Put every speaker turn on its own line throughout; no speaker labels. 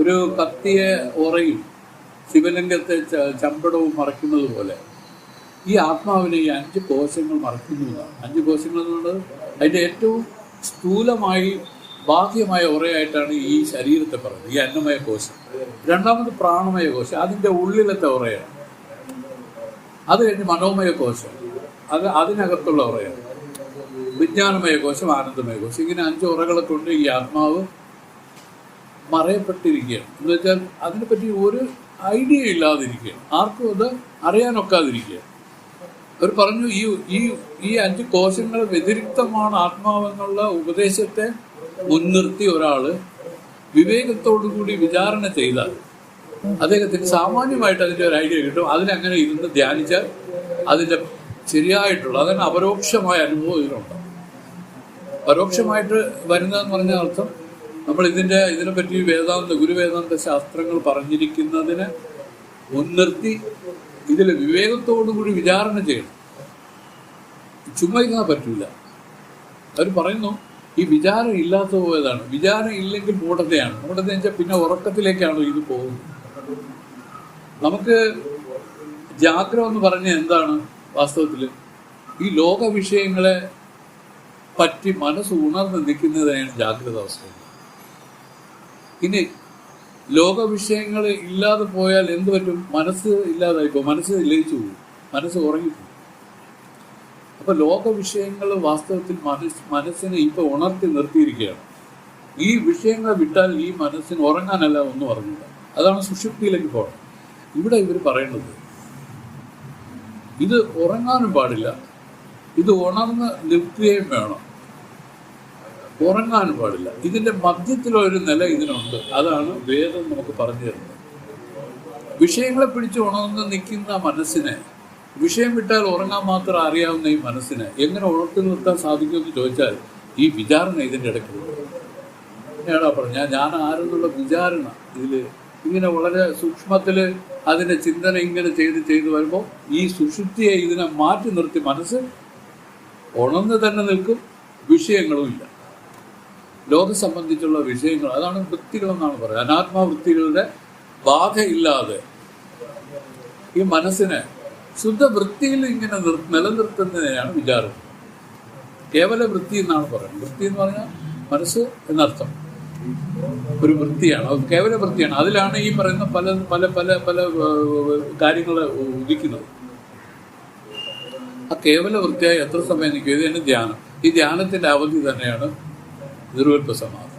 ഒരു കത്തിയെ ഉറയും ശിവലിംഗത്തെ ചമ്പടവും മറയ്ക്കുന്നത് പോലെ. ഈ ആത്മാവിനെ ഈ അഞ്ച് കോശങ്ങൾ മറയ്ക്കുന്നതാണ്. അഞ്ച് കോശങ്ങൾ എന്നുള്ളത് അതിന്റെ ഏറ്റവും സ്ഥൂലമായി ബാഹ്യമായ ഉറയായിട്ടാണ് ഈ ശരീരത്തെ പറയുന്നത്. ഈ അന്നമയ കോശം. രണ്ടാമത് പ്രാണമയ കോശം. അതിന്റെ ഉള്ളിലത്തെ ഉറയാണ്. അത് കഴിഞ്ഞ് മനോമയ കോശം. അത് അതിനകത്തുള്ള ഉറയാണ്. വിജ്ഞാനമയ കോശം ആനന്ദമയ കോശം. ഇങ്ങനെ അഞ്ച് ഉറകളെ കൊണ്ട് ഈ ആത്മാവ്. മറയപ്പെട്ടിരിക്കുകയാണ്. എന്ന് വെച്ചാൽ അതിനെപ്പറ്റി ഒരു ഐഡിയ ഇല്ലാതിരിക്കുകയാണ്. ആർക്കും അത് അറിയാനൊക്കാതിരിക്കുകയാണ്. അവർ പറഞ്ഞു ഈ ഈ ഈ അഞ്ച് കോശങ്ങൾ വ്യതിരിക്തമാണ് ആത്മാവെന്നുള്ള ഉപദേശത്തെ മുൻനിർത്തി ഒരാൾ വിവേകത്തോടു കൂടി വിചാരണ ചെയ്താൽ അദ്ദേഹത്തിന് സാമാന്യമായിട്ട് അതിന്റെ ഒരു ഐഡിയ കിട്ടും. അതിനങ്ങനെ ഇരുന്ന് ധ്യാനിച്ചാൽ അതിന്റെ ശരിയായിട്ടുള്ള അതിന് അപരോക്ഷമായ അനുഭവം ഇതിനുണ്ട് പരോക്ഷമായിട്ട് വരുന്നതെന്ന് പറഞ്ഞ അർത്ഥം നമ്മൾ ഇതിന്റെ ഇതിനെപ്പറ്റി വേദാന്ത ഗുരുവേദാന്ത ശാസ്ത്രങ്ങൾ പറഞ്ഞിരിക്കുന്നതിന് മുൻനിർത്തി ഇതിൽ വിവേകത്തോടുകൂടി വിചാരണ ചെയ്യണം. ചുമ്മാ പറ്റൂല. അവർ പറയുന്നു ഈ വിചാരം ഇല്ലാത്ത പോയതാണ്. വിചാരം ഇല്ലെങ്കിൽ മൂഢതയാണ്. മൂഢത വെച്ചാൽ പിന്നെ ഉറക്കത്തിലേക്കാണ് ഇത് പോകുന്നത്. നമുക്ക് ജാഗ്രത എന്ന് പറഞ്ഞ എന്താണ് വാസ്തവത്തിൽ ഈ ലോക വിഷയങ്ങളെ പറ്റി മനസ്സ് ഉണർന്ന് നിൽക്കുന്നതാണ് ജാഗ്രത അവസ്ഥ ഇനി ലോക വിഷയങ്ങൾ ഇല്ലാതെ പോയാൽ എന്ത് പറ്റും? മനസ്സ് ഇല്ലാതായി പോകും. മനസ്സ് ലയിച്ചു പോകും. മനസ്സ് ഉറങ്ങിപ്പോകും അപ്പൊ ലോക വിഷയങ്ങൾ വാസ്തവത്തിൽ മനസ് മനസ്സിനെ ഇപ്പൊ ഉണർത്തി നിർത്തിയിരിക്കുകയാണ്. ഈ വിഷയങ്ങളെ വിട്ടാൽ ഈ മനസ്സിന് ഉറങ്ങാനല്ല ഒന്നും അറിഞ്ഞില്ല അതാണ് സുഷുപ്തിയിലേക്ക് പോകണം. ഇവിടെ ഇവർ പറയുന്നത് ഇത് ഉറങ്ങാനും പാടില്ല. ഇത് ഉണർന്ന് നിൽക്കുകയും വേണം. ഉറങ്ങാനും പാടില്ല. ഇതിന്റെ മധ്യത്തിലൊരു നില ഇതിനുണ്ട്. അതാണ് വേദം നമുക്ക് പറഞ്ഞു തരുന്നത്. വിഷയങ്ങളെ പിടിച്ച് ഉണർന്ന് നിൽക്കുന്ന മനസ്സിനെ വിഷയം വിട്ടാൽ ഉറങ്ങാൻ മാത്രം അറിയാവുന്ന ഈ മനസ്സിനെ എങ്ങനെ ഉണർത്തി നിർത്താൻ സാധിക്കുമെന്ന് ചോദിച്ചാൽ ഈ വിചാരണ ഇതിന്റെ ഇടയ്ക്കുണ്ട്. ഞാനാ പറഞ്ഞ ഞാൻ ആരെന്നുള്ള വിചാരണ ഇതിൽ ഇങ്ങനെ വളരെ സൂക്ഷ്മത്തിൽ അതിന്റെ ചിന്തന ഇങ്ങനെ ചെയ്ത് ചെയ്ത് വരുമ്പോൾ ഈ സുഷുപ്തിയെ ഇതിനെ മാറ്റി നിർത്തി മനസ്സ് ഉണർന്ന് തന്നെ നിൽക്കും വിഷയങ്ങളും ഇല്ല. ലോകം സംബന്ധിച്ചുള്ള വിഷയങ്ങൾ അതാണ് വൃത്തികളെന്നാണ് പറയുന്നത് അനാത്മാവൃത്തികളുടെ ബാധയില്ലാതെ ഈ മനസ്സിനെ ശുദ്ധ വൃത്തിയിൽ ഇങ്ങനെ നിർ നിലനിർത്തുന്നതിനെയാണ് വിചാരം. കേവല വൃത്തി എന്നാണ് പറയുന്നത്. വൃത്തി എന്ന് പറഞ്ഞാൽ മനസ്സ് എന്നർത്ഥം. ഒരു വൃത്തിയാണ്. അത് കേവല വൃത്തിയാണ്. അതിലാണ് ഈ പറയുന്ന പല പല പല പല കാര്യങ്ങൾ ഉദിക്കുന്നത്. ആ കേവല വൃത്തിയായി എത്ര സമയം നിൽക്കും? ഇത് തന്നെ ധ്യാനം. ഈ ധ്യാനത്തിന്റെ അവധി തന്നെയാണ് നിർവൽപ്പ സമാധി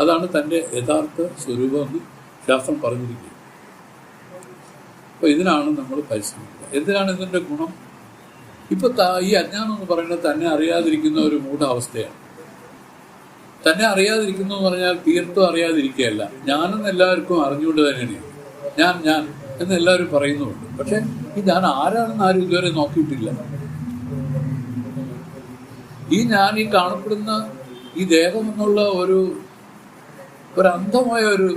അതാണ് തന്റെ യഥാർത്ഥ സ്വരൂപമെന്ന് ശാസ്ത്രം പറഞ്ഞിരിക്കുന്നത് അപ്പോൾ ഇതിനാണ് നമ്മൾ പരിശ്രമിക്കുന്നത് എന്തിനാണ് ഇതിന്റെ ഗുണം? ഇപ്പൊ ഈ അജ്ഞാനം എന്ന് പറയുന്നത് തന്നെ അറിയാതിരിക്കുന്ന ഒരു മൂഢാവസ്ഥയാണ് തന്നെ അറിയാതിരിക്കുന്നു എന്ന് പറഞ്ഞാൽ തീർത്തും അറിയാതിരിക്കുകയല്ല. ഞാനെന്ന് എല്ലാവർക്കും അറിഞ്ഞുകൊണ്ട് തന്നെയാണ്. ഞാൻ ഞാൻ എന്ന് എല്ലാവരും പറയുന്നുണ്ട് പക്ഷെ ഈ ഞാൻ ആരാണെന്ന് ആരും ഇതുവരെ നോക്കിയിട്ടില്ല. ഈ ഞാൻ ഈ കാണപ്പെടുന്ന ഈ ദേഹം എന്നുള്ള ഒരു ഒരു അന്ധമായ ഒരു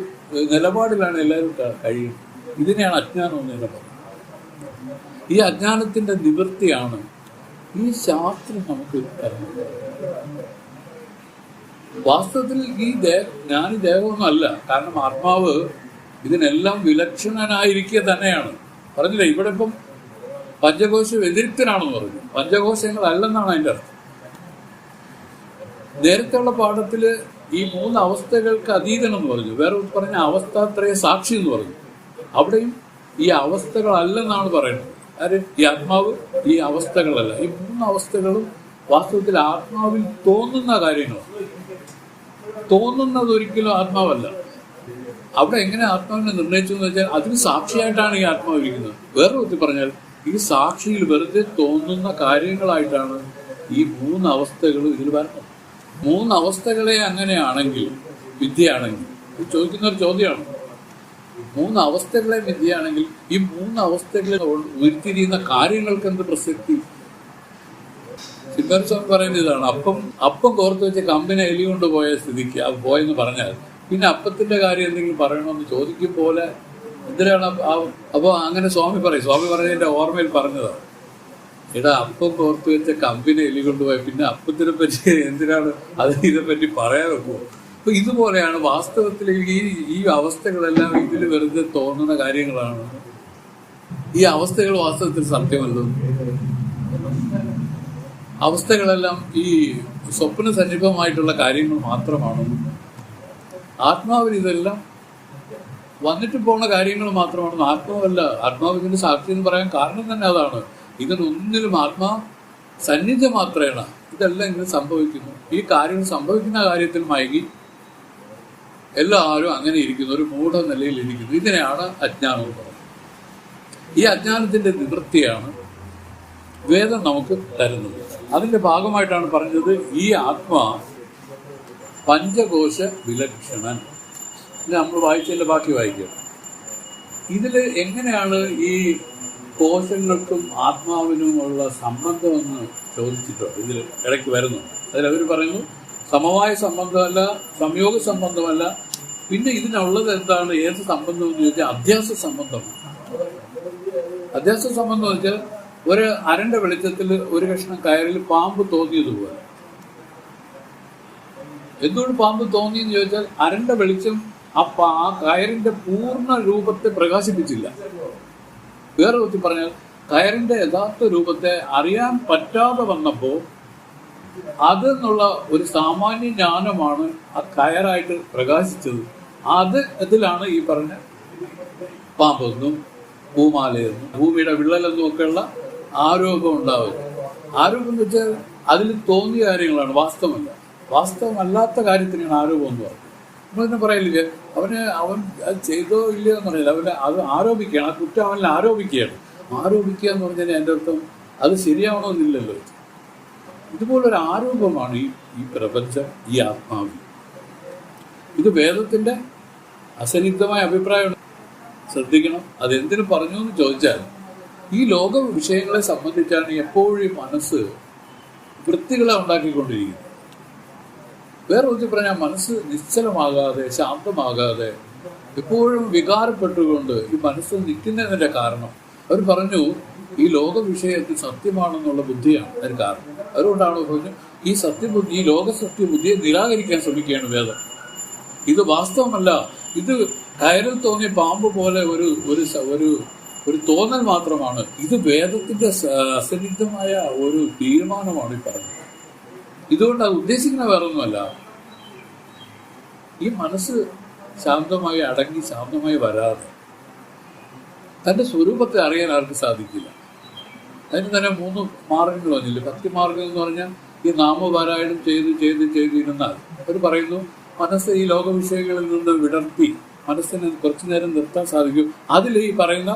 നിലപാടിലാണ് എല്ലാവരും കഴിയുന്നത്. ഇതിനെയാണ് അജ്ഞാനം എന്ന് പറയുന്നത്. ഈ അജ്ഞാനത്തിന്റെ നിവൃത്തിയാണ് ഈ ശാസ്ത്രം നമുക്ക് തരുന്നത്. വാസ്തവത്തിൽ ഈ ദേ ഞാൻ ഈ ദേഹമൊന്നുമല്ല കാരണം ആത്മാവ് ഇതിനെല്ലാം വിലക്ഷണനായിരിക്കുക തന്നെയാണ്. പറഞ്ഞില്ല? ഇവിടെ ഇപ്പം പഞ്ചകോശ വ്യതിരിക്തനാണെന്ന് പറഞ്ഞു. പഞ്ചകോശങ്ങളല്ലെന്നാണ് അതിന്റെ അർത്ഥം. നേരത്തെയുള്ള പാഠത്തിൽ ഈ മൂന്ന് അവസ്ഥകൾക്ക് അതീതനം എന്ന് പറഞ്ഞു. വേറെ പറഞ്ഞ അവസ്ഥാത്രയ സാക്ഷി എന്ന് പറഞ്ഞു. അവിടെയും ഈ അവസ്ഥകളല്ലെന്നാണ് പറയുന്നത്. ആര്? ഈ ആത്മാവ് ഈ അവസ്ഥകളല്ല. ഈ മൂന്ന് അവസ്ഥകളും വാസ്തവത്തിൽ ആത്മാവിൽ തോന്നുന്ന കാര്യങ്ങളാണ്. തോന്നുന്നത് ഒരിക്കലും ആത്മാവല്ല. അവിടെ എങ്ങനെ ആത്മാവിനെ നിർണയിച്ചു എന്ന് വെച്ചാൽ അതിന് സാക്ഷിയായിട്ടാണ് ഈ ആത്മാവ് ഇരിക്കുന്നത്. വേറെ വിധത്തിൽ പറഞ്ഞാൽ ഈ സാക്ഷിയിൽ വെറുതെ തോന്നുന്ന കാര്യങ്ങളായിട്ടാണ് ഈ മൂന്ന് അവസ്ഥകളും ഇതിൽ വരുന്നത്. മൂന്ന് അവസ്ഥകളെ അങ്ങനെയാണെങ്കിൽ വിദ്യയാണെങ്കിൽ ചോദിക്കുന്ന ഒരു ചോദ്യമാണ്. മൂന്ന് അവസ്ഥകളെ വിദ്യയാണെങ്കിൽ ഈ മൂന്ന് ഉരുത്തിരിയുന്ന കാര്യങ്ങൾക്ക് എന്ത് പ്രസക്തി? സിദ്ധാർത്ഥ സ്വാമി പറയുന്നത് ഇതാണ്. അപ്പം അപ്പം കോർത്ത് വെച്ച കമ്പിനെ എലി കൊണ്ട് പോയ സ്ഥിതിക്ക് അത് പോയെന്ന് പറഞ്ഞാൽ പിന്നെ അപ്പത്തിന്റെ കാര്യം എന്തെങ്കിലും പറയണമെന്ന് ചോദിക്കും പോലെ എന്തിനാണ് അപ്പോൾ അങ്ങനെ സ്വാമി പറയും. സ്വാമി പറഞ്ഞതിന്റെ ഓർമ്മയിൽ പറഞ്ഞതാണ്. എടാ അപ്പം കോർത്ത് വെച്ച കമ്പിനെ എലി കൊണ്ടുപോയി. പിന്നെ അപ്പത്തിനെ പറ്റി എന്തിനാണ് അത് ഇതിനെപ്പറ്റി പറയാൻ വെക്കുമോ അപ്പൊ ഇതുപോലെയാണ് വാസ്തവത്തിൽ ഈ ഈ അവസ്ഥകളെല്ലാം ഇതിൽ വെറുതെ തോന്നുന്ന കാര്യങ്ങളാണ്. ഈ അവസ്ഥകൾ വാസ്തവത്തിൽ സത്യമല്ലോ? അവസ്ഥകളെല്ലാം ഈ സ്വപ്ന സജീവമായിട്ടുള്ള കാര്യങ്ങൾ മാത്രമാണ്? ആത്മാവിന് ഇതെല്ലാം വന്നിട്ട് പോകുന്ന കാര്യങ്ങൾ മാത്രമാണ്? ആത്മാവല്ല ആത്മാവിന്റെ സാക്ഷി എന്ന് പറയാൻ കാരണം തന്നെ അതാണ്. ഇതിനൊന്നിലും ആത്മാ സന്നിധ്യം മാത്രമാണ് ഇതെല്ലാം ഇങ്ങനെ സംഭവിക്കുന്നു. ഈ കാര്യങ്ങൾ സംഭവിക്കുന്ന കാര്യത്തിൽ മയങ്ങി എല്ലാവരും അങ്ങനെ ഇരിക്കുന്നു ഒരു മൂഢ നിലയിൽ ഇരിക്കുന്നു. ഇതിനെയാണ് അജ്ഞാനം എന്ന് പറയുന്നത്. ഈ അജ്ഞാനത്തിന്റെ നിവൃത്തിയാണ് വേദം നമുക്ക് തരുന്നത്. അതിന്റെ ഭാഗമായിട്ടാണ് പറഞ്ഞത് ഈ ആത്മാ പഞ്ചകോശ വിലക്ഷണൻ. നമ്മൾ വായിച്ചതിന്റെ ബാക്കി വായിക്കുക ഇതിൽ എങ്ങനെയാണ് ഈ കോശങ്ങൾക്കും ആത്മാവിനുമുള്ള സംബന്ധമെന്ന് ചോദിച്ചിട്ടുണ്ട്. ഇതിൽ ഇടയ്ക്ക് വരുന്നു അതിലവർ പറയുന്നു സമവായ സംബന്ധമല്ല സംയോഗ സംബന്ധമല്ല. പിന്നെ ഇതിനുള്ളത് എന്താണ്? ഏത് സംബന്ധം എന്ന് ചോദിച്ചാൽ അധ്യാസ സംബന്ധം. അധ്യാസ സംബന്ധം എന്ന് വെച്ചാൽ ഒരു അരണ്ട വെളിച്ചത്തിൽ ഒരു കഷ്ണം കയറിൽ പാമ്പ് തോന്നിയതുപോലെ. എന്തുകൊണ്ട് പാമ്പ് തോന്നി എന്ന് ചോദിച്ചാൽ അരണ്ട വെളിച്ചം ആ ആ കയറിന്റെ പൂർണ രൂപത്തെ പ്രകാശിപ്പിച്ചില്ല. വേറെ വിധത്തിൽ പറഞ്ഞാൽ കയറിന്റെ യഥാർത്ഥ രൂപത്തെ അറിയാൻ പറ്റാതെ വന്നപ്പോൾ അതെന്നുള്ള ഒരു സാമാന്യ ജ്ഞാനമാണ് ആ കയറായിട്ട് പ്രകാശിച്ചത്. അത് ഇതിലാണ് ഈ പറഞ്ഞ പാമ്പെന്നും ഭൂമാലയെന്നും ഭൂമിയുടെ വിള്ളലെന്നും ഒക്കെയുള്ള ആരോപം ഉണ്ടാവുക. ആരോപം എന്ന് വെച്ചാൽ അതിൽ തോന്നിയ കാര്യങ്ങളാണ് വാസ്തവമല്ല. വാസ്തവമല്ലാത്ത കാര്യത്തിനാണ് ആരോപം എന്ന് പറയുന്നത്. നമ്മളെന്നെ പറയില്ലേ അവന് അവൻ അത് ചെയ്തോ ഇല്ലയോ എന്ന് അവന് അവനെ അത് ആരോപിക്കുകയാണ്. ആ കുറ്റം അവനിൽ ആരോപിക്കുകയാണ്. ആരോപിക്കുക എന്ന് പറഞ്ഞാൽ എന്റെ അർത്ഥം അത് ശരിയാവണമെന്നില്ലല്ലോ ഇതുപോലൊരു ആരോപമാണ് ഈ ഈ പ്രപഞ്ചം ഈ ആത്മാവ്. ഇത് വേദത്തിന്റെ അസന്നിഗ്ധമായ അഭിപ്രായമാണ്. ശ്രദ്ധിക്കണം. അതെന്തിനു പറഞ്ഞു എന്ന് ചോദിച്ചാൽ ഈ ലോക വിഷയങ്ങളെ സംബന്ധിച്ചാണ് എപ്പോഴും മനസ്സ് വൃത്തികളെ ഉണ്ടാക്കിക്കൊണ്ടിരിക്കുന്നത്. വേറെ ഒരു പറഞ്ഞാൽ മനസ്സ് നിശ്ചലമാകാതെ ശാന്തമാകാതെ എപ്പോഴും വികാരപ്പെട്ടുകൊണ്ട് ഈ മനസ്സ് നിൽക്കുന്നതിന്റെ കാരണം. അവർ പറഞ്ഞു ഈ ലോക വിഷയത്തിൽ സത്യമാണെന്നുള്ള ബുദ്ധിയാണ് അതിന് കാരണം. അതുകൊണ്ടാണ് പറഞ്ഞു ഈ സത്യബുദ്ധി ഈ ലോക സത്യബുദ്ധിയെ നിരാകരിക്കാൻ ശ്രമിക്കുകയാണ് വേദം. ഇത് വാസ്തവമല്ല ഇത് കയറിൽ തോന്നിയ പാമ്പ് പോലെ ഒരു ഒരു ഒരു ഒരു തോന്നൽ മാത്രമാണ്. ഇത് വേദത്തിന്റെ അസന്നിഗ്ധമായ ഒരു തീരുമാനമാണ് ഈ പറഞ്ഞത്. ഇതുകൊണ്ട് അത് ഉദ്ദേശിക്കുന്ന വേറൊന്നുമല്ല. ഈ മനസ്സ് ശാന്തമായി അടങ്ങി ശാന്തമായി വരാതെ തന്റെ സ്വരൂപത്തെ അറിയാൻ ആർക്കും സാധിക്കില്ല? അതിന് തന്നെ മൂന്ന് മാർഗങ്ങൾ വന്നില്ല? ഭക്തി മാർഗം എന്ന് പറഞ്ഞാൽ ഈ നാമപാരായണം ചെയ്ത് ചെയ്ത് ചെയ്തിരുന്നാൽ അവർ പറയുന്നു മനസ്സ് ഈ ലോക വിഷയങ്ങളിൽ നിന്ന് വിടർത്തി മനസ്സിനെ കുറച്ചു നേരം നിർത്താൻ സാധിക്കും. അതിൽ ഈ പറയുന്ന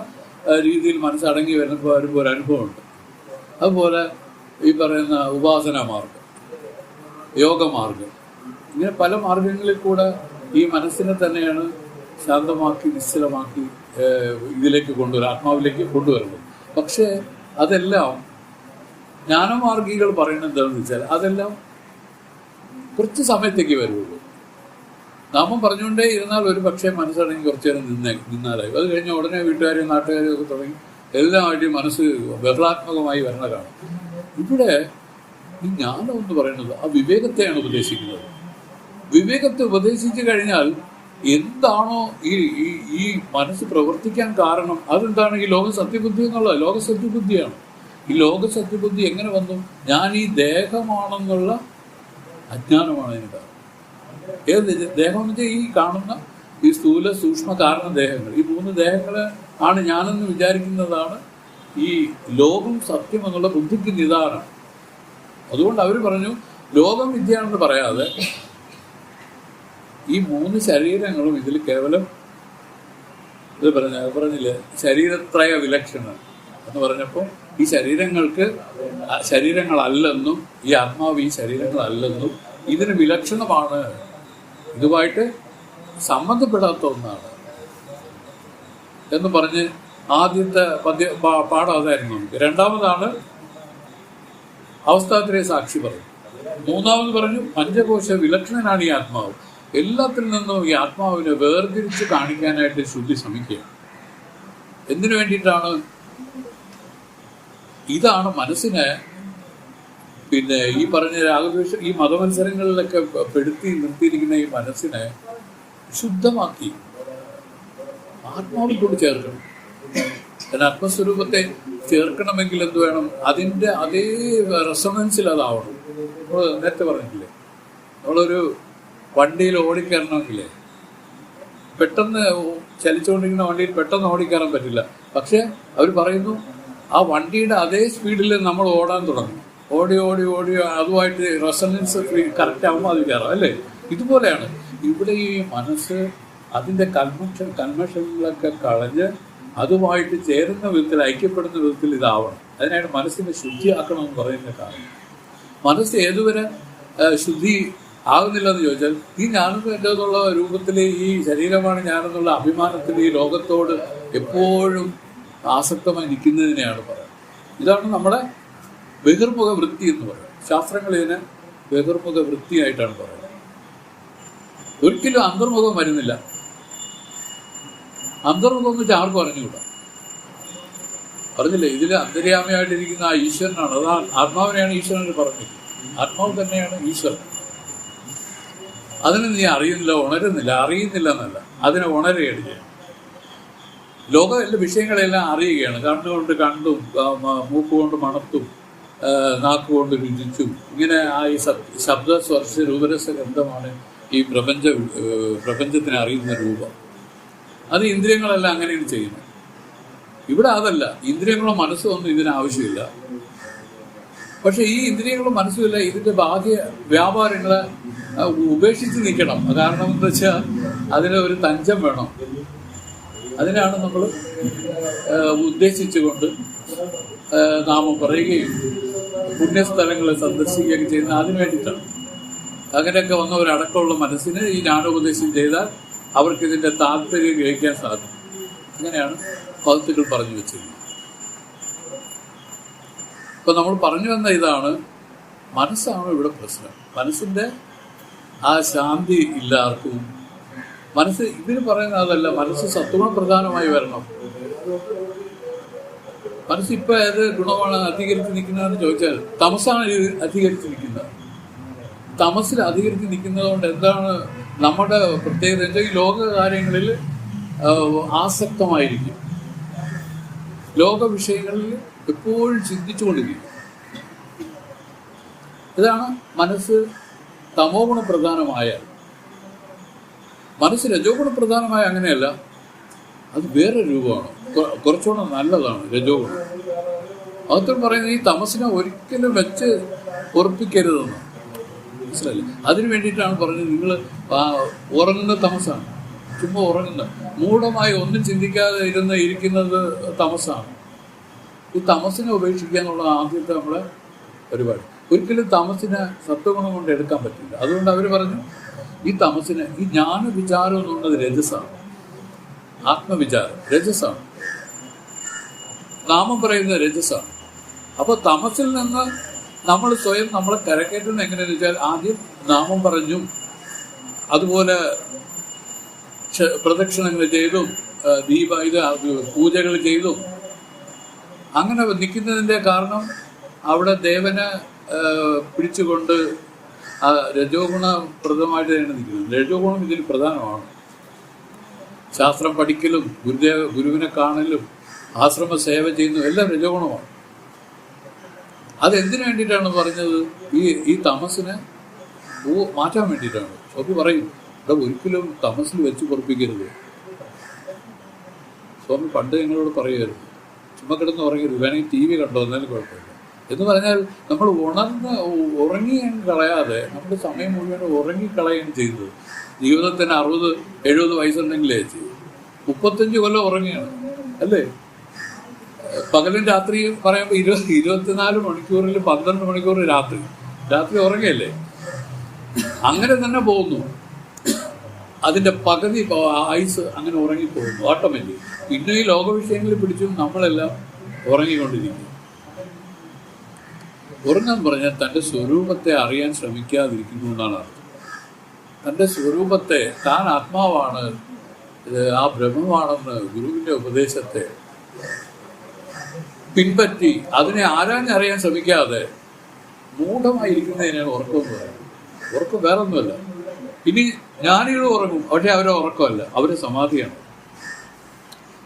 രീതിയിൽ മനസ്സ് അടങ്ങി വരുമ്പോൾ വരുമ്പോൾ ഒരു അനുഭവമുണ്ട്. അതുപോലെ ഈ പറയുന്ന ഉപാസന മാർഗം യോഗമാർഗം. ഇങ്ങനെ പല മാർഗങ്ങളിൽ കൂടെ ഈ മനസ്സിനെ തന്നെയാണ് ശാന്തമാക്കി നിശ്ചലമാക്കി ഇതിലേക്ക് കൊണ്ടുവരുക ആത്മാവിലേക്ക് കൊണ്ടുവരുന്നത്. പക്ഷേ അതെല്ലാം ജ്ഞാനമാർഗികൾ പറയുന്നത് എന്താണെന്ന് വെച്ചാൽ അതെല്ലാം കുറച്ച് സമയത്തേക്ക് വരുള്ളൂ നാമം പറഞ്ഞുകൊണ്ടേ ഇരുന്നാൽ ഒരു പക്ഷേ മനസ്സടങ്ങി കുറച്ചു നേരം നിന്നേ നിന്നാലായി. അത് കഴിഞ്ഞ ഉടനെ വീട്ടുകാരെയും നാട്ടുകാരെയും ഒക്കെ തുടങ്ങി എല്ലാവരുടെയും മനസ്സ് ബഹളാത്മകമായി വരണതാണ്. ഇവിടെ ഈ ജ്ഞാനം എന്ന് പറയുന്നത് ആ വിവേകത്തെയാണ് ഉപദേശിക്കുന്നത്. വിവേകത്തെ ഉപദേശിച്ചു കഴിഞ്ഞാൽ എന്താണോ ഈ ഈ ഈ മനസ്സ് പ്രവർത്തിക്കാൻ കാരണം അതെന്താണ്? ഈ ലോക സത്യബുദ്ധി എന്നുള്ളത് ലോക സത്യബുദ്ധിയാണ്. ഈ ലോക സത്യബുദ്ധി എങ്ങനെ വന്നു? ഞാൻ ഈ ദേഹമാണെന്നുള്ള അജ്ഞാനമാണ് അതിന് കാരണം. ഏത് ദേഹം വെച്ചാൽ ഈ കാണുന്ന ഈ സ്ഥൂല സൂക്ഷ്മ കാരണ ദേഹങ്ങൾ. ഈ മൂന്ന് ദേഹങ്ങളെ ആണ് ഞാനെന്ന് വിചാരിക്കുന്നതാണ് ഈ ലോകം സത്യം എന്നുള്ള ബുദ്ധിക്ക് നിദാനം. അതുകൊണ്ട് അവർ പറഞ്ഞു ലോകം വിദ്യയാണെന്ന് പറയാതെ ഈ മൂന്ന് ശരീരങ്ങളും ഇതിൽ കേവലം ഇത് പറഞ്ഞ പറഞ്ഞില്ലേ? ശരീരത്രയ വിലക്ഷണം എന്ന് പറഞ്ഞപ്പോൾ ഈ ശരീരങ്ങൾക്ക് ശരീരങ്ങളല്ലെന്നും ഈ ആത്മാവ് ഈ ശരീരങ്ങളല്ലെന്നും ഇതിന് വിലക്ഷണമാണ്. ഇതുമായിട്ട് സംബന്ധപ്പെടാത്ത ഒന്നാണ്. എന്ന് പറഞ്ഞ് ആദ്യത്തെ പദ്യ പാഠം അതായിരുന്നു നമുക്ക് രണ്ടാമതാണ് അവസ്ഥാത്രയ സാക്ഷി പറഞ്ഞു. മൂന്നാമത് പറഞ്ഞു പഞ്ചകോശ വിലക്ഷണനാണ് ഈ ആത്മാവ്. എല്ലാത്തിൽ നിന്നും ഈ ആത്മാവിനെ വേർതിരിച്ച് കാണിക്കാനായിട്ട് ശുദ്ധി ശ്രമിക്കുകയാണ്. എന്തിനു വേണ്ടിയിട്ടാണ്? ഇതാണ് മനസ്സിനെ പിന്നെ ഈ പറഞ്ഞ രാഗദ്വേഷം ഈ മതമത്സരങ്ങളിലൊക്കെ പെടുത്തി നിർത്തിയിരിക്കുന്ന ഈ മനസ്സിനെ ശുദ്ധമാക്കി. ആത്മാവിൽ കൂടി ചേർക്കണം. എന്നാൽ ആത്മസ്വരൂപത്തെ ചേർക്കണമെങ്കിൽ എന്ത് വേണം? അതിന്റെ അതേ റെസണൻസിൽ അതാവണം നമ്മൾ നേരത്തെ പറഞ്ഞിട്ടില്ലേ? നമ്മളൊരു വണ്ടിയിൽ ഓടിക്കയറണമെങ്കിൽ പെട്ടെന്ന് ചലിച്ചുകൊണ്ടിരിക്കുന്ന വണ്ടിയിൽ പെട്ടെന്ന് ഓടിക്കയറാൻ പറ്റില്ല. പക്ഷെ അവർ പറയുന്നു ആ വണ്ടിയുടെ അതേ സ്പീഡിൽ നമ്മൾ ഓടാൻ തുടങ്ങും. ഓടി ഓടി ഓടി അതുമായിട്ട് റെസണൻസ് കറക്റ്റ് ആകുമ്പോൾ അത് കയറാം അല്ലേ? ഇതുപോലെയാണ്. ഇവിടെ ഈ മനസ്സ് അതിന്റെ കൺവെൻഷൻ കൺവെൻഷനുകളൊക്കെ കളഞ്ഞ് അതുമായിട്ട് ചേരുന്ന വിധത്തിൽ ഐക്യപ്പെടുന്ന വിധത്തിൽ ഇതാവണം. അതിനായിട്ട് മനസ്സിനെ ശുദ്ധിയാക്കണം എന്ന് പറയുന്ന കാരണം മനസ്സ് ഏതുവരെ ശുദ്ധി ആകുന്നില്ല എന്ന് ചോദിച്ചാൽ ഈ ഞാനെന്ന് എന്റേതുള്ള രൂപത്തിൽ ഈ ശരീരമാണ് ഞാനെന്നുള്ള അഭിമാനത്തിൽ ഈ ലോകത്തോട് എപ്പോഴും ആസക്തമായി നിൽക്കുന്നതിനെയാണ് പറയുന്നത്. ഇതാണ് നമ്മുടെ ബഹിർമുഖ വൃത്തി എന്ന് പറയുന്നത്. ശാസ്ത്രങ്ങൾ ഇതിനെ ബഹിർമുഖ വൃത്തിയായിട്ടാണ് പറയുന്നത്. ഒരിക്കലും അന്തർമുഖം വരുന്നില്ല. അന്തർമുഖം എന്ന് വെച്ചാൽ ആർക്കും അറിഞ്ഞുകൂടാ. പറഞ്ഞില്ലേ ഇതിൽ അന്തര്യാമയായിട്ടിരിക്കുന്ന ആ ഈശ്വരനാണ്. അതാ ആത്മാവിനെയാണ് ഈശ്വരൻ പറഞ്ഞത് ആത്മാവ് തന്നെയാണ് ഈശ്വരൻ. അതിനെ നീ അറിയുന്നില്ല ഉണരുന്നില്ല അറിയുന്നില്ല എന്നല്ല അതിനെ ഉണരുകയാണ്. ചെയ്യുന്നത് ലോകം എല്ലാ വിഷയങ്ങളെല്ലാം അറിയുകയാണ്. കണ്ണുകൊണ്ട് കണ്ടും മൂക്കുകൊണ്ട് മണത്തും നാക്കുകൊണ്ട് രുചിച്ചും. ഇങ്ങനെ ആ ഈ ശബ്ദ സ്പർശ രൂപരസ ഗ്രന്ഥമാണ് ഈ പ്രപഞ്ച പ്രപഞ്ചത്തിനെ അറിയുന്ന രൂപം. അത് ഇന്ദ്രിയങ്ങളെല്ലാം അങ്ങനെയാണ് ചെയ്യുന്നത്. ഇവിടെ അതല്ല. ഇന്ദ്രിയങ്ങളോ മനസ്സോ ഒന്നും ഇതിനാവശ്യമില്ല പക്ഷെ ഈ ഇന്ദ്രിയങ്ങളും മനസ്സുമില്ല ഇതിന്റെ ബാഹ്യ വ്യാപാരങ്ങളെ ഉപേക്ഷിച്ച് നിൽക്കണം. കാരണം എന്താ വെച്ചാൽ അതിന് ഒരു തഞ്ചം വേണം. അതിനാണ് നമ്മൾ ഉദ്ദേശിച്ചുകൊണ്ട് നാമം പറയുകയും പുണ്യസ്ഥലങ്ങളെ സന്ദർശിക്കുകയൊക്കെ ചെയ്യുന്ന അതിനു വേണ്ടിയിട്ടാണ്. അങ്ങനെയൊക്കെ വന്ന ഒരടക്കമുള്ള മനസ്സിന് ഈ ജ്ഞാനോപദേശം ചെയ്താൽ അവർക്ക് ഇതിന്റെ താല്പര്യം ഗ്രഹിക്കാൻ സാധിക്കും. അങ്ങനെയാണ് ഭക്തുക്കൾ പറഞ്ഞു വെച്ചത്. ഇപ്പം നമ്മൾ പറഞ്ഞു വന്ന ഇതാണ് മനസ്സാണ് ഇവിടെ പ്രശ്നം. മനസ്സിന്റെ ആ ശാന്തി ഇല്ല ആർക്കും മനസ്സ് ഇതിന് പറയുന്ന അതല്ല മനസ്സ് സത്വഗുണ പ്രധാനമായി വരണം. മനസ്സ് ഇപ്പൊ ഏത് ഗുണമാണ് അധികരിച്ച് നിൽക്കുന്നതെന്ന് ചോദിച്ചാൽ തമസാണ് അധികരിച്ച് നിൽക്കുന്നത്. തമസിൽ അധികരിച്ച് നിൽക്കുന്നത് കൊണ്ട് എന്താണ് നമ്മുടെ പ്രത്യേകത? വെച്ചാൽ ഈ ലോക കാര്യങ്ങളിൽ ആസക്തമായിരിക്കും. ലോക വിഷയങ്ങളിൽ എപ്പോഴും ചിന്തിച്ചുകൊണ്ടിരിക്കും. ഇതാണ് മനസ്സ് തമോ ഗുണപ്രധാനമായാൽ മനസ്സ് രജോ ഗുണപ്രധാനമായ അങ്ങനെയല്ല അത് വേറെ രൂപമാണ്. കുറച്ചുകൂടെ നല്ലതാണ് രജോ ഗുണം. അകത്തും പറയുന്നത് ഈ തമസിനെ ഒരിക്കലും വെച്ച് ഉറപ്പിക്കരുതെന്ന്. മനസ്സിലായില്ലേ? അതിനു വേണ്ടിയിട്ടാണ് പറഞ്ഞത് നിങ്ങൾ ഉറങ്ങുന്ന തമസാണ്. ചുമ്മാ ഉറങ്ങുന്ന മൂഢമായി ഒന്നും ചിന്തിക്കാതെ ഇരുന്ന് ഇരിക്കുന്നത് തമസാണ്. ഈ തമസിനെ ഉപേക്ഷിക്കുക എന്നുള്ള ആദ്യത്തെ നമ്മളെ പരിപാടി. ഒരിക്കലും തമസിനെ സത്വഗുണം കൊണ്ട് എടുക്കാൻ പറ്റില്ല. അതുകൊണ്ട് അവർ പറഞ്ഞു ഈ തമസിനെ ഈ ജ്ഞാന വിചാരം എന്നുള്ളത് രജസാണ്. ആത്മവിചാരം രജസാണ്. നാമം പറയുന്നത് രജസാണ്. അപ്പോൾ തമസിൽ നിന്ന് നമ്മൾ സ്വയം നമ്മളെ കരക്കേറ്റുന്ന എങ്ങനെയാണെന്ന് വെച്ചാൽ ആദ്യം നാമം പറഞ്ഞു അതുപോലെ ക്ഷ- പ്രദക്ഷിണങ്ങൾ ചെയ്തും ദീപ ഇത് പൂജകൾ ചെയ്തും. അങ്ങനെ നിൽക്കുന്നതിന്റെ കാരണം അവിടെ ദേവനെ പിടിച്ചുകൊണ്ട് ആ രജോ ഗുണപ്രദമായിട്ട് തന്നെ നിൽക്കുന്നത്. രജോ ഗുണം ഇതിൽ പ്രധാനമാണ്. ശാസ്ത്രം പഠിക്കലും ഗുരുദേവ ഗുരുവിനെ കാണലും ആശ്രമ സേവ ചെയ്യുന്നതും എല്ലാം രജോ ഗുണമാണ് അതെന്തിനു വേണ്ടിയിട്ടാണ് പറഞ്ഞത്? ഈ ഈ തമസിനെ മാറ്റാൻ വേണ്ടിയിട്ടാണ്. സ്വാമി പറയും ഇവിടെ ഒരിക്കലും തമസിൽ വെച്ച് പൊറപ്പിക്കരുത്. സ്വാമി പണ്ട് ഞങ്ങളോട് പറയുമായിരുന്നു ചുമ്മാ കിടന്ന് ഉറങ്ങരുത് വേണമെങ്കിൽ ടി വി കണ്ടോ? എന്നാലും കുഴപ്പമില്ല. എന്ന് പറഞ്ഞാൽ നമ്മൾ ഉണർന്ന് ഉറങ്ങി കളയാതെ നമ്മുടെ സമയം മുഴുവൻ ഉറങ്ങിക്കളയുകയും ചെയ്തത്. ജീവിതത്തിന് അറുപത് എഴുപത് വയസ്സുണ്ടെങ്കിലേ ചെയ്തു മുപ്പത്തഞ്ച് കൊല്ലം ഉറങ്ങിയാണ് അല്ലേ? പകലും രാത്രിയും പറയുമ്പോൾ ഇരുപത് ഇരുപത്തിനാല് മണിക്കൂറിൽ പന്ത്രണ്ട് മണിക്കൂർ രാത്രി. രാത്രി ഉറങ്ങിയല്ലേ അങ്ങനെ തന്നെ പോകുന്നു. അതിന്റെ പകുതി ആയുസ് അങ്ങനെ ഉറങ്ങിപ്പോകുന്നു ഓട്ടോമാറ്റിക് പിന്നെ ഈ ലോകവിഷയങ്ങളിൽ പിടിച്ചും നമ്മളെല്ലാം ഉറങ്ങിക്കൊണ്ടിരിക്കും ഉറങ്ങാൻ പറഞ്ഞാൽ തന്റെ സ്വരൂപത്തെ അറിയാൻ ശ്രമിക്കാതിരിക്കുന്നു എന്നാണ് അർത്ഥം. തന്റെ സ്വരൂപത്തെ താൻ ആത്മാവാണ് ആ ബ്രഹ്മമാണെന്ന് ഗുരുവിന്റെ ഉപദേശത്തെ പിൻപറ്റി അതിനെ ആരാഞ്ഞറിയാൻ ശ്രമിക്കാതെ മൂഢമായിരിക്കുന്നതിനാണ് ഉറക്കം പറയുന്നത് ഉറക്കം വേറൊന്നുമല്ല. ഇനി ജ്ഞാനികൾ ഉറങ്ങും. പക്ഷെ അവരെ ഉറക്കമല്ല. അവരെ സമാധിയാണ്.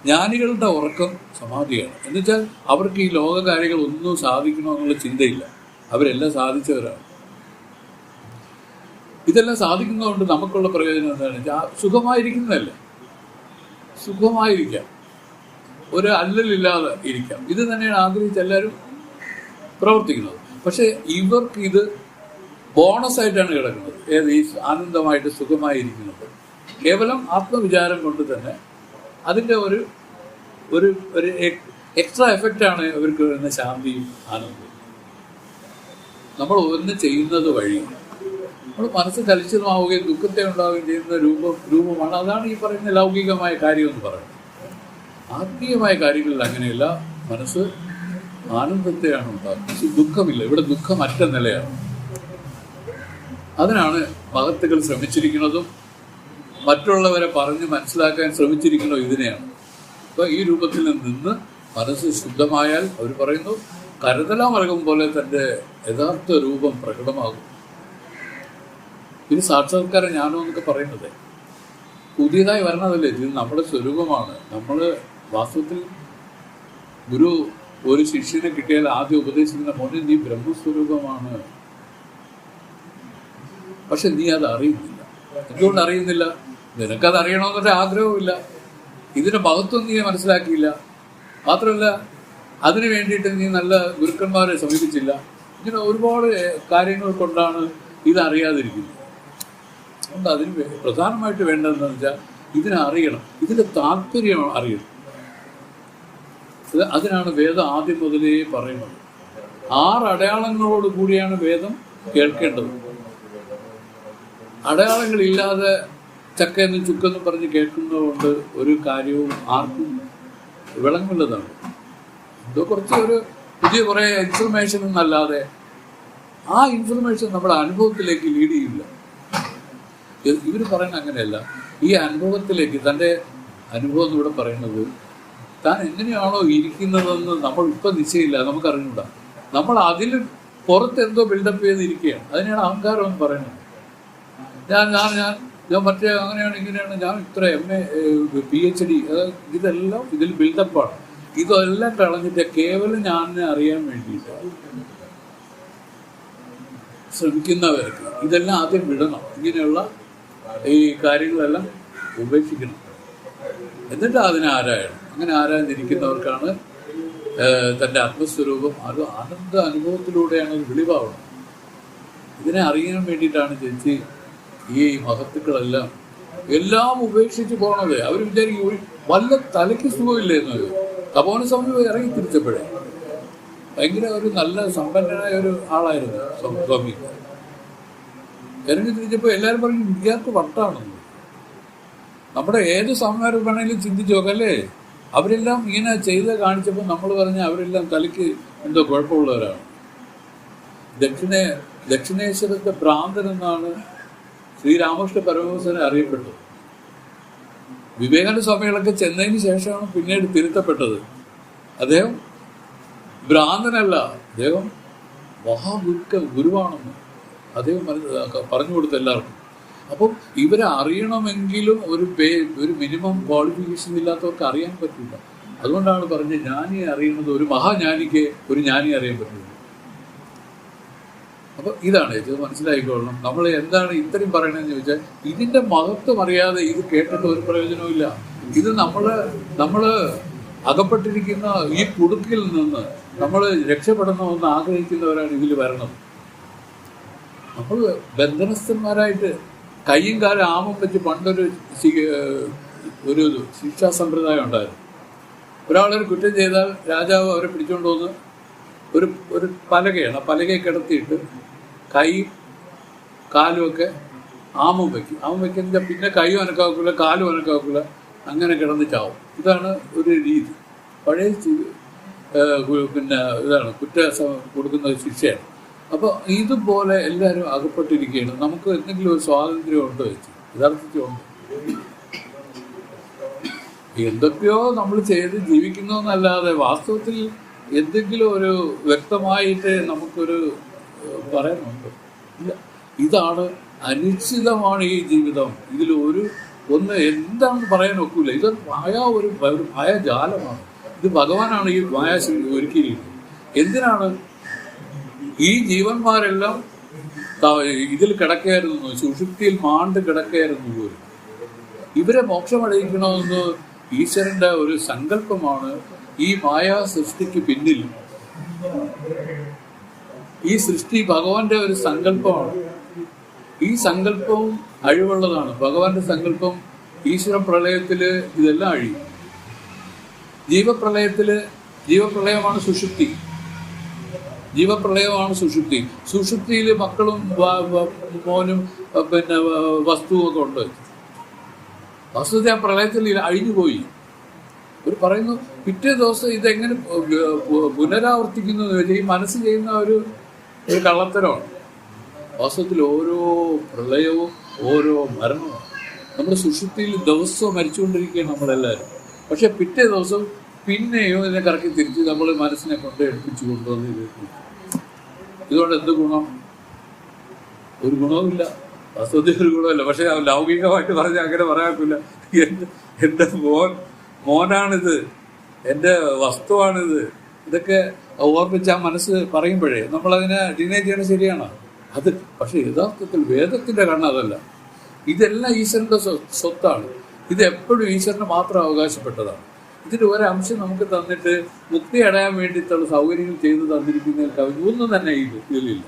ജ്ഞാനികളുടെ ഉറക്കം സമാധിയാണ്. എന്നുവെച്ചാൽ അവർക്ക് ഈ ലോക കാര്യങ്ങൾ ഒന്നും സാധിക്കണമെന്നുള്ള ചിന്തയില്ല. അവരെല്ലാം സാധിച്ചവരാണ്. ഇതെല്ലാം സാധിക്കുന്നതുകൊണ്ട് നമുക്കുള്ള പ്രയോജനം എന്താണ്? സുഖമായിരിക്കുന്നതല്ല? സുഖമായിരിക്കാം. ഒരു അല്ലലില്ലാതെ ഇരിക്കാം. ഇത് തന്നെയാണ് ആഗ്രഹിച്ച് എല്ലാവരും പ്രവർത്തിക്കുന്നത്. പക്ഷേ ഇവർക്ക് ഇത് ബോണസ് ആയിട്ടാണ് കിടക്കുന്നത്. ഏത്? ഈ ആനന്ദമായിട്ട് സുഖമായിരിക്കുന്നത്. കേവലം ആത്മവിചാരം കൊണ്ട് തന്നെ അതിന്റെ ഒരു ഒരു ഒരു എക്സ്ട്രാ എഫക്റ്റാണ് ഇവർക്ക് വരുന്ന ശാന്തിയും ആനന്ദവും. നമ്മൾ ഒന്ന് ചെയ്യുന്നത് വഴി നമ്മൾ മനസ്സ് ചലിച്ചതുമാവുകയും ദുഃഖത്തെ ഉണ്ടാവുകയും ചെയ്യുന്ന രൂപം രൂപമാണ്. അതാണ് ഈ പറയുന്ന ലൗകികമായ കാര്യം എന്ന് പറയുന്നത്. ആത്മീയമായ കാര്യങ്ങളിൽ അങ്ങനെയല്ല. മനസ്സ് ആനന്ദത്തെയാണ് ഉണ്ടാക്കുന്നത്. ദുഃഖമില്ല. ഇവിടെ ദുഃഖം അറ്റ നിലയാണ്. അതിനാണ് മഹത്തുകൾ ശ്രമിച്ചിരിക്കുന്നതും മറ്റുള്ളവരെ പറഞ്ഞ് മനസ്സിലാക്കാൻ ശ്രമിച്ചിരിക്കുന്നു ഇതിനെയാണ്. അപ്പൊ ഈ രൂപത്തിൽ നിന്ന് മനസ്സ് ശുദ്ധമായാൽ അവർ പറയുന്നു കരുതലാമർഗം പോലെ തന്റെ യഥാർത്ഥ രൂപം പ്രകടമാകും. ഇനി സാക്ഷാത്കാര ജ്ഞാനം എന്നൊക്കെ പറയുന്നത്. പുതിയതായി വരണതല്ലേ? ഇത് നമ്മുടെ സ്വരൂപമാണ്. നമ്മൾ വാസ്തവത്തിൽ ഗുരു ഒരു ശിഷ്യനെ കിട്ടിയാൽ ആദ്യം ഉപദേശിക്കുന്ന മോനെ നീ ബ്രഹ്മസ്വരൂപമാണ്. പക്ഷെ നീ അത് അറിയുന്നില്ല. എന്തുകൊണ്ട് അറിയുന്നില്ല? നിനക്കത് അറിയണമെന്നൊരു ആഗ്രഹവുമില്ല. ഇതിന്റെ മഹത്വം നീ മനസ്സിലാക്കിയില്ല. മാത്രമല്ല അതിനു വേണ്ടിയിട്ട് നീ നല്ല ഗുരുക്കന്മാരെ സമീപിച്ചില്ല. ഇങ്ങനെ ഒരുപാട് കാര്യങ്ങൾ കൊണ്ടാണ് ഇതറിയാതിരിക്കുന്നത്. അതുകൊണ്ട് അതിന് പ്രധാനമായിട്ട് വേണ്ടതെന്ന് വെച്ചാൽ ഇതിനറിയണം ഇതിന്റെ താല്പര്യം അറിയണം. അതിനാണ് വേദം ആദ്യം മുതലേ പറയുന്നത്. ആറ് അടയാളങ്ങളോട് കൂടിയാണ് വേദം കേൾക്കേണ്ടത്. അടയാളങ്ങളില്ലാതെ ചക്കയെന്നും ചുക്കെന്നും പറഞ്ഞ് കേൾക്കുന്നതുകൊണ്ട് ഒരു കാര്യവും ആർക്കും വിളങ്ങുള്ളതാണ് എന്തോ കുറച്ച് ഒരു പുതിയ കുറേ ഇൻഫർമേഷൻ എന്നല്ലാതെ ആ ഇൻഫർമേഷൻ നമ്മുടെ അനുഭവത്തിലേക്ക് ലീഡ് ചെയ്യില്ല. ഇവർ പറയുന്നത് അങ്ങനെയല്ല. ഈ അനുഭവത്തിലേക്ക് തന്റെ അനുഭവം എന്നിവിടെ പറയുന്നത് താൻ എങ്ങനെയാണോ ഇരിക്കുന്നതെന്ന് നമ്മൾ ഇപ്പം നിശ്ചയില്ല നമുക്ക് അറിഞ്ഞൂടാ നമ്മൾ അതിൽ പുറത്ത് എന്തോ ബിൽഡപ്പ് ചെയ്തിരിക്കുകയാണ് അതിനെയാണ് അഹങ്കാരം എന്ന് പറയുന്നത്. ഞാൻ ഞാൻ ഞാൻ ഞാൻ മറ്റേ അങ്ങനെയാണ് ഇങ്ങനെയാണ് ഞാൻ ഇത്ര M A P H D ഇതെല്ലാം ഇതിൽ ബിൽഡപ്പാണ് ഇതെല്ലാം കളഞ്ഞിട്ട് കേവലം ഞാൻ അറിയാൻ വേണ്ടിയിട്ട് ശ്രമിക്കുന്നവർക്ക് ഇതെല്ലാം ആദ്യം വിടണം. ഇങ്ങനെയുള്ള ഈ കാര്യങ്ങളെല്ലാം ഉപേക്ഷിക്കണം. എന്നിട്ട് അതിനെ ആരായണം. അങ്ങനെ ആരാഞ്ഞിരിക്കുന്നവർക്കാണ് ഏഹ്, തന്റെ ആത്മസ്വരൂപം അത് ആനന്ദ അനുഭവത്തിലൂടെയാണ് വെളിവാവുന്നത്. ഇതിനെ അറിയാൻ വേണ്ടിയിട്ടാണ് ചേച്ചി ഈ മഹത്തുക്കളെല്ലാം എല്ലാം ഉപേക്ഷിച്ച് പോണത്. അവർ വിചാരിക്കും വല്ല തലയ്ക്ക് സുഖമില്ലേ എന്നത്? തപോന സ്വാമി ഇറങ്ങി തിരിച്ചപ്പോഴേ ഭയങ്കര ഒരു നല്ല സമ്പന്നനായ ഒരു ആളായിരുന്നു സ്വാമി- ഇറങ്ങി തിരിച്ചപ്പോൾ എല്ലാവരും പറഞ്ഞു ഇയാൾക്ക് വട്ടാണെന്ന് നമ്മുടെ ഏത് സ്വാമിമാർ വേണമെങ്കിലും ചിന്തിച്ചു നോക്കല്ലേ. അവരെല്ലാം ഇങ്ങനെ ചെയ്ത് കാണിച്ചപ്പോൾ നമ്മൾ പറഞ്ഞ അവരെല്ലാം തലയ്ക്ക് എന്തോ കുഴപ്പമുള്ളവരാണ്. ദക്ഷിണേ ദക്ഷിണേശ്വരത്തെ ഭ്രാന്തൻ എന്നാണ് ശ്രീരാമകൃഷ്ണ പരമഹംസനെ അറിയപ്പെട്ടു. വിവേകാനന്ദ സ്വാമികളൊക്കെ ചെന്നതിന് ശേഷമാണ് പിന്നീട് തിരുത്തപ്പെട്ടത്. അദ്ദേഹം ഭ്രാന്തനല്ല. അദ്ദേഹം മഹാഗുരുക്ക ഗുരുവാണെന്ന് അദ്ദേഹം പറഞ്ഞു കൊടുത്ത എല്ലാവർക്കും. അപ്പം ഇവരെ അറിയണമെങ്കിലും ഒരു പേ ഒരു മിനിമം ക്വാളിഫിക്കേഷൻ ഇല്ലാത്തവർക്ക് അറിയാൻ പറ്റില്ല. അതുകൊണ്ടാണ് പറഞ്ഞത് ജ്ഞാനിയെ അറിയുന്നത് ഒരു മഹാജ്ഞാനിക്ക് ഒരു ജ്ഞാനിയെ അറിയാൻ പറ്റില്ല. അപ്പൊ ഇതാണ് ഇത് മനസ്സിലായിക്കൊള്ളണം. നമ്മൾ എന്താണ് ഇത്രയും പറയണതെന്ന് ചോദിച്ചാൽ ഇതിന്റെ മഹത്വം അറിയാതെ ഇത് കേട്ടിട്ട് ഒരു പ്രയോജനവും ഇല്ല. ഇത് നമ്മൾ നമ്മൾ അകപ്പെട്ടിരിക്കുന്ന ഈ കുടുക്കിൽ നിന്ന് നമ്മൾ രക്ഷപ്പെടണമെന്ന് ആഗ്രഹിക്കുന്നവരാണ് ഇതിൽ വരണത്. നമ്മൾ ബന്ധനസ്ഥന്മാരായിട്ട് കയ്യും കാലം ആമം വെച്ച് പണ്ടൊരു ഒരു ശിക്ഷാ സമ്പ്രദായം ഉണ്ടായിരുന്നു. ഒരാളൊരു കുറ്റം ചെയ്താൽ രാജാവ് അവരെ പിടിച്ചുകൊണ്ട് വന്ന് ഒരു ഒരു പലകയാണ് ആ പലകയെ കിടത്തിയിട്ട് കൈ കാലുമൊക്കെ ആമം വയ്ക്കും. ആമം വയ്ക്കുന്ന പിന്നെ കൈയും അനക്കാക്കില്ല കാലും അനക്കാക്കില്ല അങ്ങനെ കിടന്നിട്ടാവും. ഇതാണ് ഒരു രീതി. പഴയ പിന്നെ ഇതാണ് കുറ്റ കൊടുക്കുന്ന ശിക്ഷയാണ്. അപ്പോൾ ഇതുപോലെ എല്ലാവരും അകപ്പെട്ടിരിക്കുകയാണ്. നമുക്ക് എന്തെങ്കിലും ഒരു സ്വാതന്ത്ര്യം ഉണ്ടോ വെച്ച് യഥാർത്ഥത്തിൽ ഉണ്ട്? എന്തൊക്കെയോ നമ്മൾ ചെയ്ത് ജീവിക്കുന്നതെന്നല്ലാതെ വാസ്തവത്തിൽ എന്തെങ്കിലും ഒരു വ്യക്തമായിട്ട് നമുക്കൊരു പറയുന്നുണ്ട്. ഇല്ല ഇതാണ് അനിശ്ചിതമാണ് ഈ ജീവിതം. ഇതിൽ ഒരു ഒന്ന് എന്താണെന്ന് പറയാൻ ഒക്കില്ല ഇത് മായ ഒരു ഒരു മായാജാലമാണ് ഇത് ഭഗവാനാണ് ഈ മായ ഒരുക്കിയിരിക്കുന്നത്. എന്തിനാണ് ഈ ജീവന്മാരെല്ലാം ഇതിൽ കിടക്കായിരുന്നു സുഷുപ്തിയിൽ മാണ്ട് കിടക്കായിരുന്നു പോലും. ഇവരെ മോക്ഷമടയിക്കണമെന്ന് ഈശ്വരന്റെ ഒരു സങ്കല്പമാണ് ഈ മായാ സൃഷ്ടിക്ക് പിന്നിൽ. ഈ സൃഷ്ടി ഭഗവാന്റെ ഒരു സങ്കല്പമാണ്. ഈ സങ്കല്പവും അഴിവുള്ളതാണ്. ഭഗവാന്റെ സങ്കല്പം ഈശ്വര പ്രളയത്തിൽ ഇതെല്ലാം അഴിയും ജീവപ്രളയത്തിൽ ജീവപ്രളയമാണ് സുഷുപ്തി. ജീവപ്രളയമാണ് സുഷുപ്തി. സുഷുപ്തിയിൽ മക്കളും മോനും പിന്നെ വസ്തുവും ഒക്കെ ഉണ്ട്. വസ്തുത ആ പ്രളയത്തിൽ അഴിഞ്ഞുപോയി അവർ പറയുന്നു പിറ്റേ ദിവസം ഇതെങ്ങനെ പുനരാവർത്തിക്കുന്നു ഈ മനസ്സ് ചെയ്യുന്ന ഒരു ഒരു കള്ളത്തരമാണ്. വാസ്തവത്തിൽ ഓരോ പ്രളയവും ഓരോ മരണവും നമ്മുടെ സുഷുപ്തിയിൽ ദിവസവും മരിച്ചുകൊണ്ടിരിക്കുകയാണ് നമ്മളെല്ലാവരും. പക്ഷെ പിറ്റേ ദിവസം പിന്നെയോ ഇതിനെ കറക്കി തിരിച്ച് നമ്മൾ മനസ്സിനെ കൊണ്ട് എടുപ്പിച്ചു കൊണ്ടുവന്ന് ഇതുകൊണ്ട് എന്ത് ഗുണം? ഒരു ഗുണവുമില്ല വാസ്തവത്തിൽ ഒരു ഗുണമില്ല പക്ഷെ ലൗകികമായിട്ട് പറഞ്ഞാൽ അങ്ങനെ പറയാക്കില്ല എന്റെ മോൻ മോനാണിത്. എന്റെ വസ്തുവാണിത്. ഇതൊക്കെ ഓർമ്മിച്ച് ആ മനസ്സ് പറയുമ്പോഴേ നമ്മളതിനെ ഡിനൈ ചെയ്യണത് ശരിയാണ്? അത് പക്ഷേ യഥാർത്ഥത്തിൽ വേദത്തിന്റെ കണ്ണ് അതല്ല. ഇതെല്ലാം ഈശ്വരന്റെ സ്വ- സ്വത്താണ്. ഇത് എപ്പോഴും ഈശ്വരന് മാത്രം അവകാശപ്പെട്ടതാണ്. ഇതിന്റെ ഒരംശം നമുക്ക് തന്നിട്ട് മുക്തി അടയാൻ വേണ്ടിയിട്ടുള്ള സൗകര്യങ്ങൾ ചെയ്തു തന്നിരിക്കുന്നതിൽ ഒന്നും തന്നെ ഇത് ഇതിലില്ല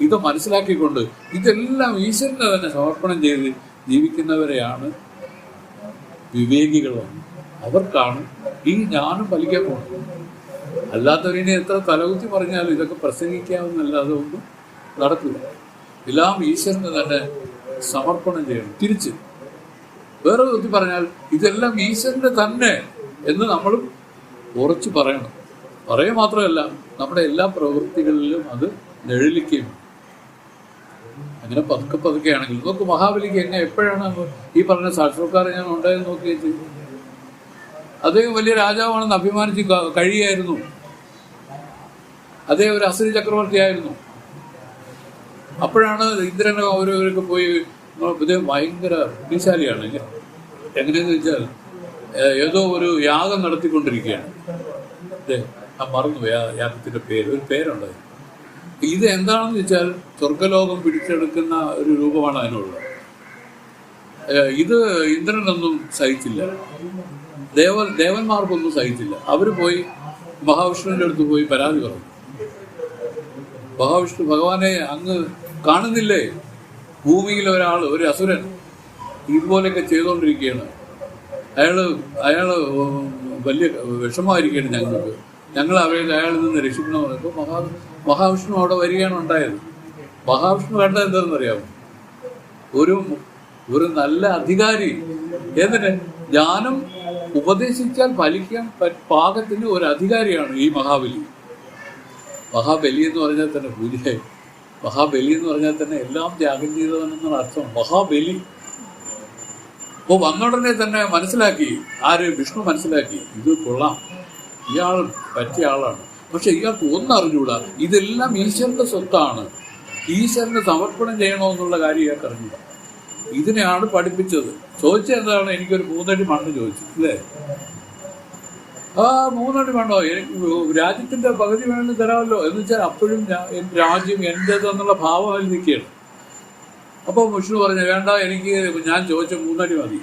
ഇത് മനസ്സിലാക്കിക്കൊണ്ട് ഇതെല്ലാം ഈശ്വരനെ തന്നെ സമർപ്പണം ചെയ്ത് ജീവിക്കുന്നവരെയാണ് വിവേകികളാണ്. അവർക്കാണ് ഈ ജ്ഞാനം ഫലിക്കാൻ പോകുന്നത് അല്ലാത്തവരിനെ എത്ര തലകുത്തി പറഞ്ഞാലും ഇതൊക്കെ പ്രസംഗിക്കാവുന്നല്ലാതെ ഒന്നും നടക്കില്ല. എല്ലാം ഈശ്വരന് തന്നെ സമർപ്പണം ചെയ്യണം തിരിച്ച്. വേറെ കുത്തി പറഞ്ഞാൽ ഇതെല്ലാം ഈശ്വരന്റെ തന്നെ എന്ന് നമ്മളും ഉറച്ചു പറയണം. പറയുക മാത്രമല്ല നമ്മുടെ എല്ലാ പ്രവൃത്തികളിലും അത് നിഴലിക്കുകയും അങ്ങനെ പതുക്കെ പതുക്കെ ആണെങ്കിൽ നോക്ക് മഹാബലിക്ക് എങ്ങനെ എപ്പോഴാണ് ഈ പറഞ്ഞ സാക്ഷാത്കാരം ഞാൻ ഉണ്ടായെന്ന് നോക്കിയത് അദ്ദേഹം വലിയ രാജാവാണെന്ന് അഭിമാനിച്ച് കഴിയായിരുന്നു അദ്ദേഹം ഒരു അസുരി ചക്രവർത്തിയായിരുന്നു. അപ്പോഴാണ് ഇന്ദ്രൻ അവരവരൊക്കെ പോയി ഇദ്ദേഹം ഭയങ്കര ബുദ്ധിശാലിയാണ് എങ്ങനെയെന്ന് വെച്ചാൽ ഏതോ ഒരു യാഗം നടത്തിക്കൊണ്ടിരിക്കുകയാണ്. ആ മറന്നു പോയി ആ യാഗത്തിന്റെ പേര്. ഒരു പേരുണ്ട്. ഇത് എന്താണെന്ന് വെച്ചാൽ സ്വർഗലോകം പിടിച്ചെടുക്കുന്ന ഒരു രൂപമാണ് അതിനുള്ളത്. ഇത് ഇന്ദ്രനൊന്നും സഹിച്ചില്ല. ദേവ ദേവന്മാർക്കൊന്നും സഹിച്ചില്ല. അവർ പോയി മഹാവിഷ്ണുവിന്റെ അടുത്ത് പോയി പരാതി പറഞ്ഞു. മഹാവിഷ്ണു ഭഗവാനെ അങ്ങ് കാണുന്നില്ലേ? ഭൂമിയിൽ ഒരാൾ ഒരു അസുരൻ ഇതുപോലെയൊക്കെ ചെയ്തുകൊണ്ടിരിക്കുകയാണ് അയാൾ അയാൾ വലിയ വിഷമമായിരിക്കുകയാണ് ഞങ്ങൾക്ക്. ഞങ്ങൾ അവരെ അയാളിൽ നിന്ന് രക്ഷിക്കണം പറഞ്ഞപ്പോൾ മഹാ മഹാവിഷ്ണു അവിടെ വരികയാണ് ഉണ്ടായത്. മഹാവിഷ്ണു കണ്ടത് എന്താണെന്നറിയാമോ? ഒരു ഒരു നല്ല അധികാരി. എന്നിട്ട് ജ്ഞാനം ഉപദേശിച്ചാൽ ഫലിക്കാൻ പാകത്തിന് ഒരു അധികാരിയാണ് ഈ മഹാബലി. മഹാബലി എന്ന് പറഞ്ഞാൽ തന്നെ പൂജയായി മഹാബലി എന്ന് പറഞ്ഞാൽ തന്നെ എല്ലാം ത്യാഗം ചെയ്തവനെന്നാണ് അർത്ഥം. മഹാബലി. അപ്പോൾ വന്നുടനെ തന്നെ മനസ്സിലാക്കി. ആര് വിഷ്ണു മനസ്സിലാക്കി? ഇത് കൊള്ളാം. ഇയാൾ പറ്റിയ ആളാണ്. പക്ഷെ ഇയാൾക്ക് ഒന്നറിഞ്ഞൂടാ ഇതെല്ലാം ഈശ്വരന്റെ സ്വത്താണ്. ഈശ്വരന് സമർപ്പണം ചെയ്യണമെന്നുള്ള കാര്യം ഇയാൾക്ക് അറിഞ്ഞൂടാ ഇതിനെയാണ് പഠിപ്പിച്ചത്. ചോദിച്ചെന്താണ് എനിക്കൊരു മൂന്നടി മണ്ണ് ചോദിച്ചു അല്ലേ? ആ മൂന്നടി മണ്ണോ? എനിക്ക് രാജ്യത്തിന്റെ പകുതി വേണമെന്ന് തരാമല്ലോ. എന്ന് വെച്ചാൽ അപ്പോഴും രാജ്യം എന്റേത് എന്നുള്ള ഭാവം അതിൽ നിൽക്കുകയാണ്. അപ്പോൾ വിഷ്ണു പറഞ്ഞു വേണ്ട എനിക്ക് ഞാൻ ചോദിച്ച മൂന്നടി മതി.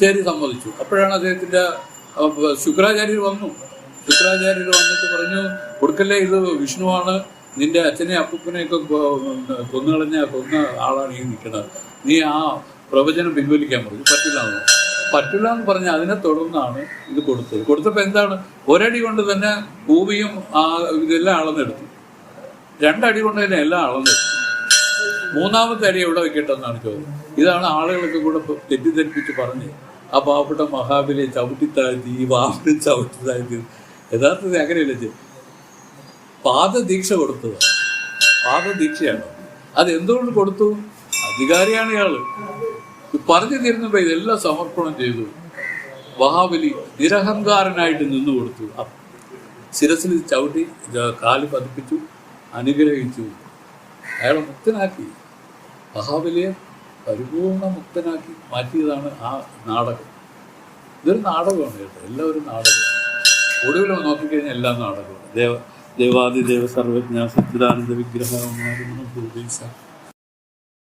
ശരി സമ്മതിച്ചു. അപ്പോഴാണ് അദ്ദേഹത്തിന്റെ ശുക്രാചാര്യർ വന്നു. ശുക്രാചാര്യർ വന്നിട്ട് പറഞ്ഞു കൊടുക്കല്ലേ ഇത് വിഷ്ണുവാണ്. നിന്റെ അച്ഛനെ അപ്പൂപ്പനെയൊക്കെ കൊന്നുകളഞ്ഞ കൊന്ന ആളാണ് ഈ നിൽക്കുന്നത്. നീ ആ പ്രവചനം പിൻവലിക്കാൻ പറഞ്ഞു. പറ്റില്ല എന്ന്. പറ്റില്ല എന്ന് പറഞ്ഞാൽ അതിനെ തുടർന്നാണ് ഇത് കൊടുത്തത്. കൊടുത്തപ്പോൾ എന്താണ്? ഒരടി കൊണ്ട് തന്നെ ഭൂമിയും ആ ഇതെല്ലാം അളന്നെടുത്തു. രണ്ടടി കൊണ്ട് തന്നെ എല്ലാം അളന്നെടുത്തു. മൂന്നാമത്തെ അടി എവിടെ വെക്കട്ടെന്നാണ് ചോദ്യം. ഇതാണ് ആളുകളൊക്കെ കൂടെ തെറ്റിദ്ധരിപ്പിച്ച് പറഞ്ഞ് ആ പാവപ്പെട്ട മഹാബലിയെ ചവിട്ടിത്താഴ്ത്തി ഈ വാഹനം ചവിട്ടിത്താഴ്ത്തി. യഥാർത്ഥത്തിൽ അങ്ങനെയല്ലേ പാദദീക്ഷ കൊടുത്തത്. പാദദീക്ഷയാണ്. അത് എന്തുകൊണ്ട് കൊടുത്തു? അധികാരിയാണ് ഇയാൾ. പറഞ്ഞു തരുന്നപ്പോ ഇതെല്ലാം സമർപ്പണം ചെയ്തു. മഹാബലി നിരഹങ്കാരനായിട്ട് നിന്നു കൊടുത്തു. ശിരസിൽ ചവിട്ടി കാൽ പതിപ്പിച്ചു അനുഗ്രഹിച്ചു. അയാളെ മുക്തനാക്കി. മഹാബലിയെ പരിപൂർണ മുക്തനാക്കി മാറ്റിയതാണ് ആ നാടകം. ഇതൊരു നാടകമാണ് കേട്ടോ. എല്ലാവരും നാടകം. ഒടുവിൽ നോക്കിക്കഴിഞ്ഞാൽ എല്ലാം നാടകമാണ്. ദേവ ദേവാദിദേവ സർവജ്ഞ സച്ചിദാനന്ദ വിഗ്രഹ